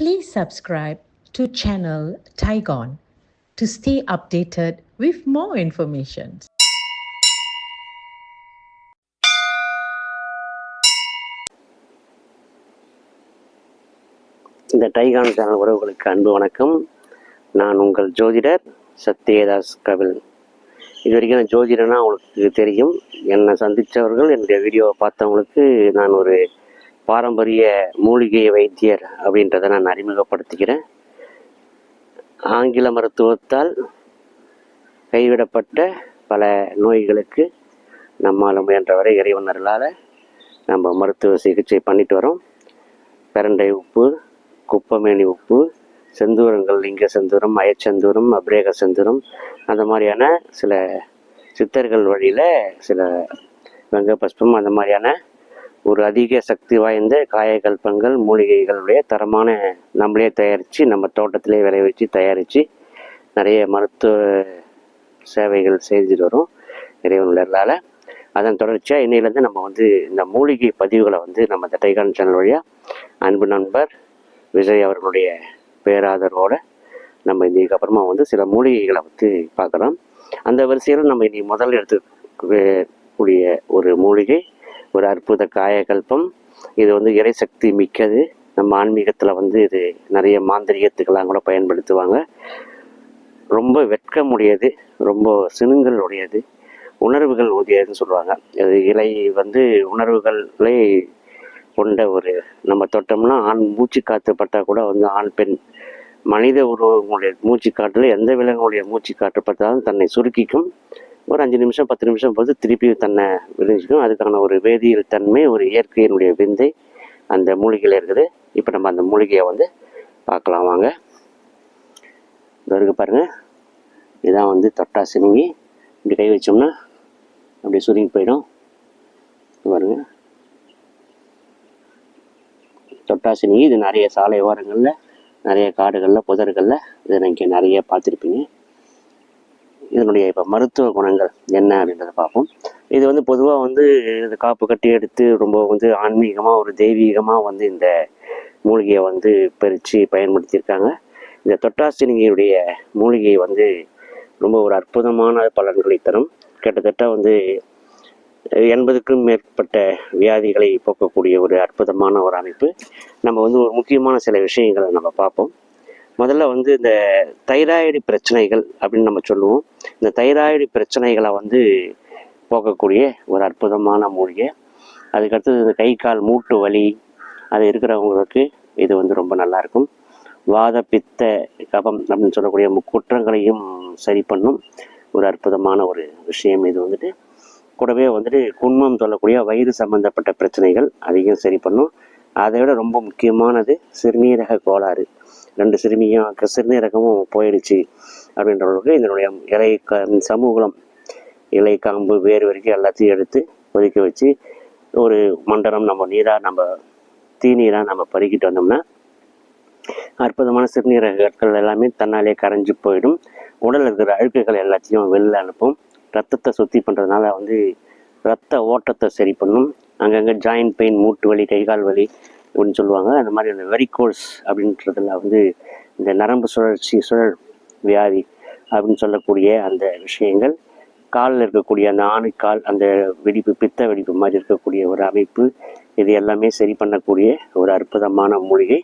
Please subscribe to channel Tygon to stay updated with more information. இந்த டைகான் channel உறவுகளுக்கு அன்பு வணக்கம். நான் உங்கள் ஜோதிடர் சத்யதாஸ் கபில். இது வரைக்கும் நான் ஜோதிடர்னா உங்களுக்கு தெரியும். என்னை சந்தித்தவர்கள் என்னுடைய வீடியோவை பார்த்தவங்களுக்கு நான் ஒரு பாரம்பரிய மூலிகை வைத்தியர் அப்படின்றத நான் அறிமுகப்படுத்திக்கிறேன். ஆங்கில மருத்துவத்தால் கைவிடப்பட்ட பல நோய்களுக்கு நம்மால் முயன்றவரை இறைவனர்களால் நம்ம மருத்துவ சிகிச்சை பண்ணிட்டு வரோம். பிரண்டை உப்பு குப்பமேனி உப்பு செந்தூரங்கள் லிங்க செந்தூரம் அயச்செந்தூரம் அபிரேக செந்தூரம் அந்த மாதிரியான சில சித்தர்கள் வழியில் சில வெங்க பஸ்பம் அந்த மாதிரியான ஒரு அதிக சக்தி வாய்ந்த காயகல்பங்கள் மூலிகைகளுடைய தரமான நம்மளே தயாரித்து நம்ம தோட்டத்திலே விளைவிச்சு தயாரித்து நிறைய மருத்துவ சேவைகள் செஞ்சுட்டு வரும் இறைவனுள்ளால் அதன் தொடர்ச்சியாக இன்னையிலேருந்து நம்ம வந்து இந்த மூலிகை பதிவுகளை வந்து நம்ம இந்த டைகான் சேனல் வழியாக அன்பு நண்பர் விஜய் அவர்களுடைய பேராதரவோடு நம்ம இதுக்கு அப்புறமா வந்து சில மூலிகைகளை வந்து பார்க்குறோம். அந்த வரிசையில் நம்ம இனி முதல் எடுத்துக்கூடிய ஒரு மூலிகை ஒரு அற்புத காயகல்பம். இது வந்து இறைசக்தி மிக்கது. நம்ம ஆன்மீகத்தில் வந்து இது நிறைய மாந்திரிகத்துக்கெல்லாம் கூட பயன்படுத்துவாங்க. ரொம்ப வெட்கமுடையது ரொம்ப சினுங்கள் உடையது உணர்வுகள் உடையதுன்னு சொல்லுவாங்க. அது இலை வந்து உணர்வுகளே கொண்ட ஒரு நம்ம தொட்டோம்னா ஆண் மூச்சு காற்று பட்டால் கூட வந்து ஆண் பெண் மனித உருவங்களுடைய மூச்சு காற்றில் எந்த விலங்குடைய மூச்சு காற்று பட்டாலும் தன்னை சுருக்கிக்கும். ஒரு அஞ்சு நிமிஷம் பத்து நிமிஷம் போது திருப்பி தன்னை விரிஞ்சிக்கும். அதுக்கான ஒரு வேதியியல் தன்மை ஒரு இயற்கையினுடைய விந்தை அந்த மூலிகையில் இருக்குது. இப்போ நம்ம அந்த மூலிகையை வந்து பார்க்கலாம் வாங்க. இந்த இருக்கு பாருங்கள் இதான் வந்து தொட்டா சினுங்கி இப்படி கை வச்சோம்னா அப்படியே சுருங்கி போயிடும். பாருங்கள் தொட்டா தொட்டாசினி இது நிறைய சாலை ஓரங்களில் நிறைய காடுகளில் புதர்களில் இதை நீங்கள் நிறைய பார்த்துருப்பீங்க. இதனுடைய இப்போ மருத்துவ குணங்கள் என்ன அப்படின்றத பார்ப்போம். இது வந்து பொதுவாக வந்து இது காப்பு கட்டி எடுத்து ரொம்ப வந்து ஆன்மீகமாக ஒரு தெய்வீகமாக வந்து இந்த மூலிகையை வந்து பறித்து பயன்படுத்தியிருக்காங்க. இந்த தொட்டாசினிகையுடைய மூலிகை வந்து ரொம்ப ஒரு அற்புதமான பலன்களை தரும். கிட்டத்தட்ட வந்து எண்பதுக்கும் மேற்பட்ட வியாதிகளை போக்கக்கூடிய ஒரு அற்புதமான ஒரு அமைப்பு. நம்ம வந்து ஒரு முக்கியமான சில விஷயங்களை நம்ம பார்ப்போம். முதல்ல வந்து இந்த தைராய்டு பிரச்சனைகள் அப்படின்னு நம்ம சொல்லுவோம். இந்த தைராய்டு பிரச்சனைகளை வந்து போக்கக்கூடிய ஒரு அற்புதமான மூலிகை. அதுக்கடுத்தது இந்த கை கால் மூட்டு வலி அது இருக்கிறவங்களுக்கு இது வந்து ரொம்ப நல்லா இருக்கும். வாத பித்த கபம் அப்படின்னு சொல்லக்கூடிய முக்குற்றங்களையும் சரி பண்ணும் ஒரு அற்புதமான ஒரு விஷயம் இது வந்துட்டு. கூடவே வந்துட்டு குன்மம் சொல்லக்கூடிய வயிறு சம்பந்தப்பட்ட பிரச்சனைகள் அதையும் சரி பண்ணும். அதை விட ரொம்ப முக்கியமானது சிறுநீரக கோளாறு. ரெண்டு சிறுமியும் சிறுநீரகமும் போயிடுச்சு அப்படின்றவர்களுக்கு இதனுடைய இலை க சமூகம் இலை காம்பு வேறு வரைக்கும் எல்லாத்தையும் எடுத்து கொதிக்க வச்சு ஒரு மண்டலம் நம்ம நீராக நம்ம தீநீராக நம்ம பருகிட்டு வந்தோம்னா அற்புதமான சிறுநீரகங்கள் எல்லாமே தன்னாலே கரைஞ்சு போயிடும். உடலில் இருக்கிற அழுக்குகள் எல்லாத்தையும் வெளில அனுப்பும். ரத்தத்தை சுத்தி பண்ணுறதுனால வந்து ரத்த ஓட்டத்தை சரி பண்ணும். அங்கங்கே ஜாயின்ட் பெயின் மூட்டு வலி கை கால் வலி அப்படின்னு சொல்லுவாங்க. அந்த மாதிரி அந்த வெரிகோல்ஸ் அப்படின்றதுல வந்து இந்த நரம்பு சுழற்சி சுழல் வியாதி அப்படின்னு சொல்லக்கூடிய அந்த விஷயங்கள் காலில் இருக்கக்கூடிய அந்த ஆணுக்கால் அந்த வெடிப்பு பித்த வெடிப்பு மாதிரி இருக்கக்கூடிய ஒரு அமைப்பு இது எல்லாமே சரி பண்ணக்கூடிய ஒரு அற்புதமான மூலிகை.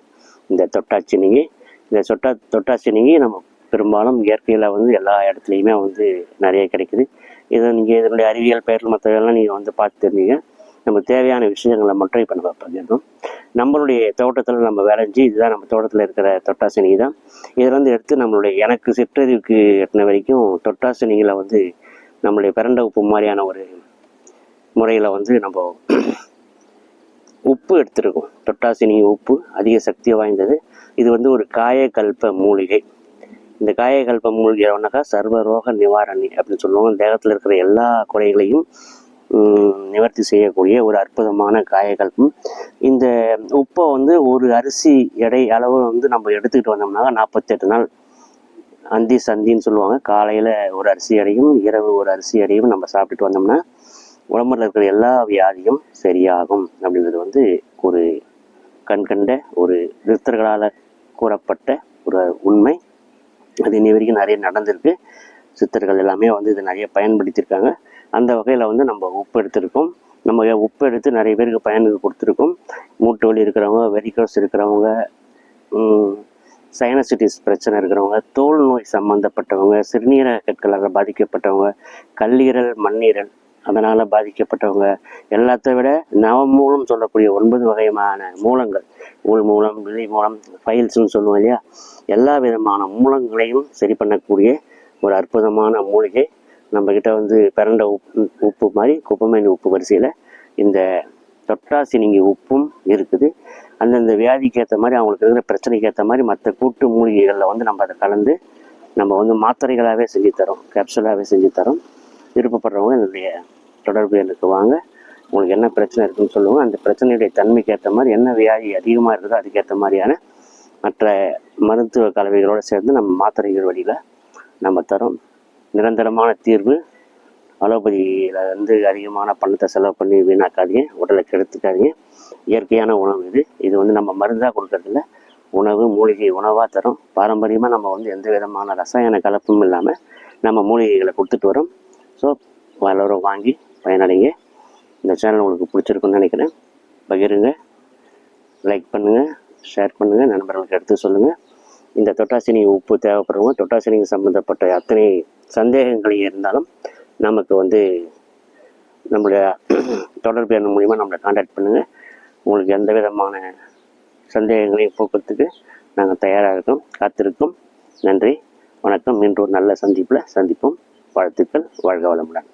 இந்த தொட்டாச்சினிங்கி இந்த சொட்டா தொட்டாச்சினிங்கி நம்ம பெரும்பாலும் இயற்கையில் வந்து எல்லா இடத்துலையுமே வந்து நிறைய கிடைக்குது. இதை நீங்கள் இதனுடைய அறிவியல் பெயர் மற்றவெல்லாம் நீங்கள் வந்து பார்த்து தெரிஞ்சீங்க. நம்ம தேவையான விஷயங்களை மட்டும் இப்போ நம்ம பகிர்ந்தோம் நம்மளுடைய தோட்டத்தில் நம்ம விளைஞ்சி இதுதான் நம்ம தோட்டத்தில் இருக்கிற தொட்டாசினி தான். இதில் எடுத்து நம்மளுடைய எனக்கு சிற்றறிவுக்கு எட்டின வரைக்கும் தொட்டாசினிகளை வந்து நம்மளுடைய பிறண்ட உப்பு மாதிரியான ஒரு முறையில் வந்து நம்ம உப்பு எடுத்துருக்கோம். தொட்டாசினி உப்பு அதிக சக்தி வாய்ந்தது. இது வந்து ஒரு காயக்கல்ப மூலிகை. இந்த காயக்கல்ப மூலிகைனாக்கா சர்வ ரோக நிவாரணி அப்படின்னு சொல்லுவாங்க. தேகத்தில் இருக்கிற எல்லா குறைகளையும் நிவர்த்தி செய்யக்கூடிய ஒரு அற்புதமான காயகல்பம். இந்த உப்பை வந்து ஒரு அரிசி எடை அளவு வந்து நம்ம எடுத்துக்கிட்டு வந்தோம்னாக்கா நாற்பத்தெட்டு நாள் அந்தி சந்தின்னு சொல்லுவாங்க. காலையில் ஒரு அரிசி அடையும் இரவு ஒரு அரிசி அடையும் நம்ம சாப்பிட்டுட்டு வந்தோம்னா உடம்புல இருக்கிற எல்லா வியாதியும் சரியாகும் அப்படிங்கிறது வந்து ஒரு கண்கண்ட ஒரு நிறுத்தர்களால் கூறப்பட்ட ஒரு உண்மை. அது இன்னி வரைக்கும் நிறைய நடந்திருக்கு. சித்தர்கள் எல்லாமே வந்து இதை நிறைய பயன்படுத்தியிருக்காங்க. அந்த வகையில் வந்து நம்ம உப்பு எடுத்திருக்கோம். நம்ம உப்பு எடுத்து நிறைய பேருக்கு பயனுக்கு கொடுத்துருக்கோம். மூட்டு வலி இருக்கிறவங்க வெரிகோஸ் இருக்கிறவங்க சைனசிட்டிஸ் பிரச்சனை இருக்கிறவங்க தோல் நோய் சம்மந்தப்பட்டவங்க சிறுநீரக கற்களால் பாதிக்கப்பட்டவங்க கல்லீரல் மண்ணீரல் அதனால் பாதிக்கப்பட்டவங்க எல்லாத்த விட நவமூலம் சொல்லக்கூடிய ஒன்பது வகையான மூலங்கள் உள் மூலம் விழி மூலம் ஃபைல்ஸ்னு சொல்லுவோம் இல்லையா? எல்லா விதமான மூலங்களையும் சரி பண்ணக்கூடிய ஒரு அற்புதமான மூலிகை. நம்மக்கிட்ட வந்து பிறண்ட உப்பு உப்பு மாதிரி குப்பமேனி உப்பு வரிசையில் இந்த தொட்டாசினிங்கி உப்பும் இருக்குது. அந்தந்த வியாதிக்கு ஏற்ற மாதிரி அவங்களுக்கு இருக்கிற பிரச்சனைக்கு ஏற்ற மாதிரி மற்ற கூட்டு மூலிகைகளில் வந்து நம்ம அதை கலந்து நம்ம வந்து மாத்திரைகளாகவே செஞ்சு தரோம் கேப்சூலாகவே செஞ்சு தரோம். விருப்பப்படுறவங்க என்னுடைய தொடர்பு எனக்கு வாங்க. உங்களுக்கு என்ன பிரச்சனை இருக்குன்னு சொல்லுவாங்க அந்த பிரச்சனையுடைய தன்மைக்கு ஏற்ற மாதிரி என்ன வியாதி அதிகமாக இருக்குதோ அதுக்கேற்ற மாதிரியான மற்ற மருத்துவ கலவைகளோடு சேர்ந்து நம்ம மாத்திரைகள் வழியில் நம்ம தரோம். நிரந்தரமான தீர்வு. அலோபதியில் வந்து அதிகமான பணத்தை செலவு பண்ணி வீணாக்காதீங்க. உடலை கெடுத்துக்காதீங்க. இயற்கையான உணவு இது. இது வந்து நம்ம மருந்தாக கொடுக்கறதில்ல. உணவு மூலிகை உணவாக தரும். பாரம்பரியமாக நம்ம வந்து எந்த விதமான ரசாயன கலப்பும் இல்லாமல் நம்ம மூலிகைகளை கொடுத்துட்டு வரோம். ஸோ எல்லோரும் வாங்கி பயனடைங்க. இந்த சேனல் உங்களுக்கு பிடிச்சிருக்குன்னு நினைக்கிறேன். பகிருங்க. லைக் பண்ணுங்கள் ஷேர் பண்ணுங்கள் நண்பர்களுக்கு எடுத்து சொல்லுங்கள் இந்த தொட்டாசினி உப்பு தேவைப்படுறவங்க தொட்டாசினி சம்மந்தப்பட்ட அத்தனை சந்தேகங்கள் இருந்தாலும் நமக்கு வந்து நம்மளுடைய தொடர்பு எண் மூலிமா நம்மளை காண்டாக்ட் பண்ணுங்கள் உங்களுக்கு எந்த விதமான சந்தேகங்களையும் போக்குறதுக்கு நாங்கள் தயாராக இருக்கோம். காத்திருக்கோம். நன்றி. வணக்கம். மீண்டும் ஒரு நல்ல சந்திப்பில் சந்திப்போம். வாழ்த்துக்கள். வாழ்க வளமுடன்.